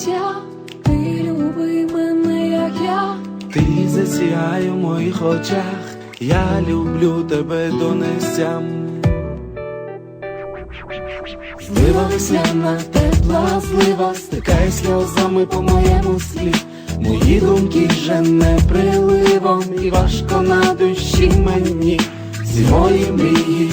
дитя, ти люби мене, як я. Ти засіяй у моїх очах, я люблю тебе до нестям. Злива весняна, тепла злива, стикай сльозами по моєму слі. Мої думки вже не приливом, і важко на душі мені. Всі мої мрії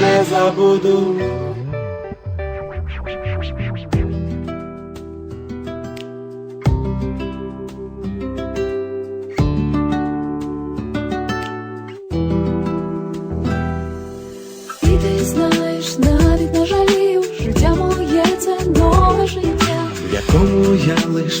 не забуду. І ти знаєш, навіть не жалію, життя моє це нове життя. В якому я лиш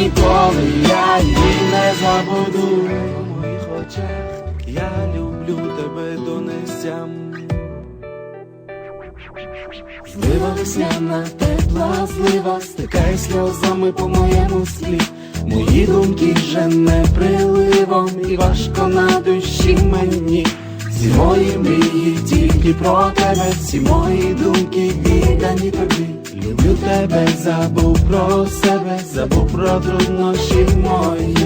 ніколи я її не забуду. У моїх очах я люблю тебе до нестям. Злива весняна, тепла злива, стикай сльозами по моєму слі. Мої думки вже не приливом, і важко на душі мені. Всі мої мрії тільки про тебе, всі мої думки віддані тобі. Люблю тебе, забув про себе, забув про труднощі мої.